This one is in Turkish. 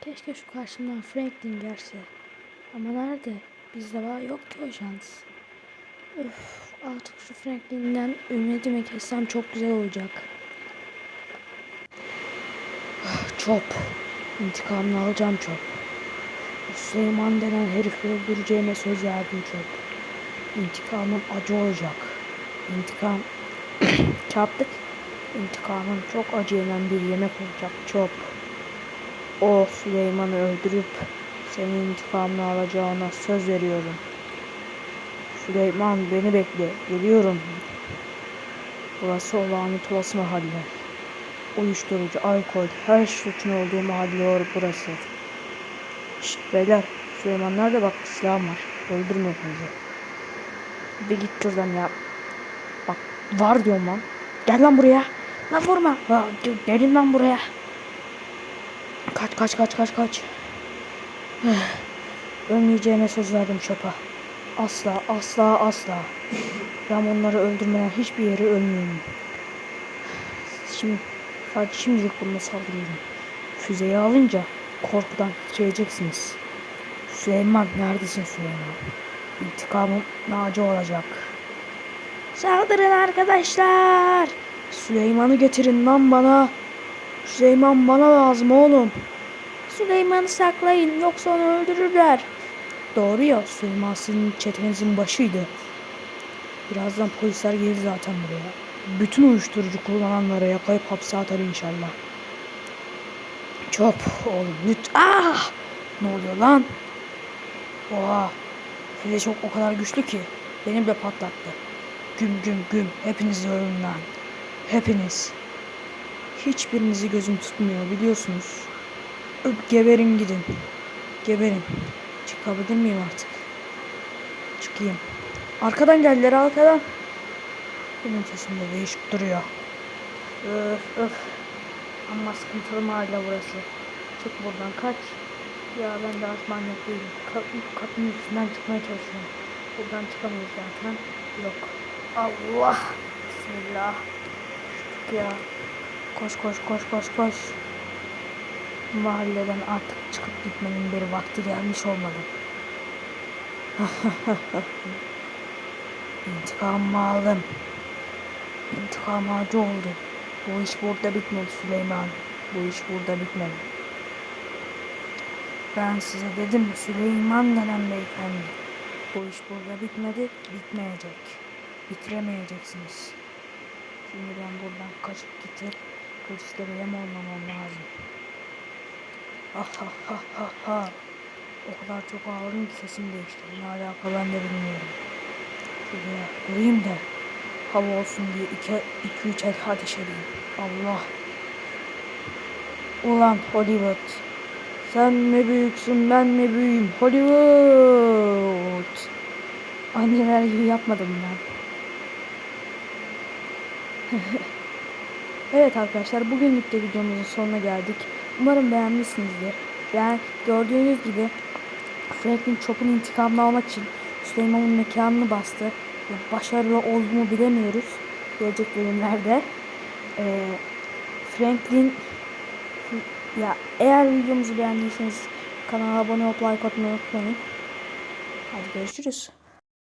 Keşke şu karşımdan Franklin gelse. Ama nerede? Bizde var yok ki o şans. Öf, artık şu Franklin'den ümidimi kessem çok güzel olacak. Ah, Çop. İntikamını alacağım Çop. Süleyman denen herifi öldüreceğime söz verdim Çop. İntikamım acı olacak. İntikam çarptık. İntikamım çok acı yenen bir yemek olacak Çop. O Süleyman'ı öldürüp senin intikamını alacağına söz veriyorum. Süleyman beni bekle. Geliyorum. Burası olağanüstü olası mahalle. Uyuşturucu, alkol, her suçun olduğu mahalle or burası. Şşt beyler. Süleyman nerede bak silahım var. Öldürme bizi. Bir git şuradan ya. Bak var diyorum lan. Gel lan buraya. Lan vurma. Gelin lan buraya. Kaç kaç kaç kaç kaç. Ölmeyeceğime söz verdim çöpa. Asla asla asla. Ben onları öldürmeden hiçbir yere ölmüyorum. Şimdi sadece şimdilik bunu saldırıyorum. Füzeyi alınca korkudan titreyeceksiniz. Süleyman neredesin Süleyman? İntikamım nacı olacak. Saldırın arkadaşlar. Süleyman'ı getirin lan bana. Süleyman bana lazım oğlum. Süleyman'ı saklayın yoksa onu öldürürler. Doğru ya Süleyman sizin çetenizin başıydı. Birazdan polisler gelir zaten buraya. Bütün uyuşturucu kullananları yakalayıp hapse atar inşallah. Çöp oğlum lüt. Ah! Ne oluyor lan? Oha. Füze çok o kadar güçlü ki beni bile patlattı. Güm güm güm. Hepiniz ölün lan. Hepiniz. Hiçbirinizi gözüm tutmuyor biliyorsunuz. Geberin gidin. Geberin. Çıkabilir miyim artık? Çıkayım. Arkadan geldiler arkadan. Benim sesim de değişik duruyor. Öf öf. Ama sıkıntılı mahalle burası. Çık buradan kaç. Ya ben de asmanlık değilim. Kat, üstünden çıkmaya çalışıyorum. Buradan çıkamayız zaten. Yok. Allah. Bismillah. Çık ya. Koş koş koş koş koş. Mahalleden artık çıkıp gitmenin bir vakti gelmiş olmalı. İntikamımı aldım. İntikam acı oldu. Bu iş burada bitmedi Süleyman. Bu iş burada bitmedi. Ben size dedim Süleyman denen beyefendi. Bu iş burada bitmedi, bitmeyecek. Bitiremeyeceksiniz. Şimdi ben buradan kaçıp gidip polislere yem olmamam lazım. Ah ha ha ha ha. O kadar çok ağladım ki sesim değişti. Ne alaka ben de bilmiyorum. Şuraya durayım da hava olsun diye iki, iki üç el ateş edeyim. Allah. Ulan Hollywood. Sen mi büyüksün ben mi büyüğüm Hollywood. Anneler gibi yapmadım ben. evet arkadaşlar bugünlük de videomuzun sonuna geldik. Umarım beğenmişsinizdir. Yani gördüğünüz gibi Franklin Chop'un intikamını almak için Süleyman'ın mekanını bastı. Başarılı oldu mu bilemiyoruz. Gelecek bölümlerde. Ee, Franklin ya eğer videomuzu beğendiyseniz kanala abone olup like atmayı unutmayın. Hadi görüşürüz.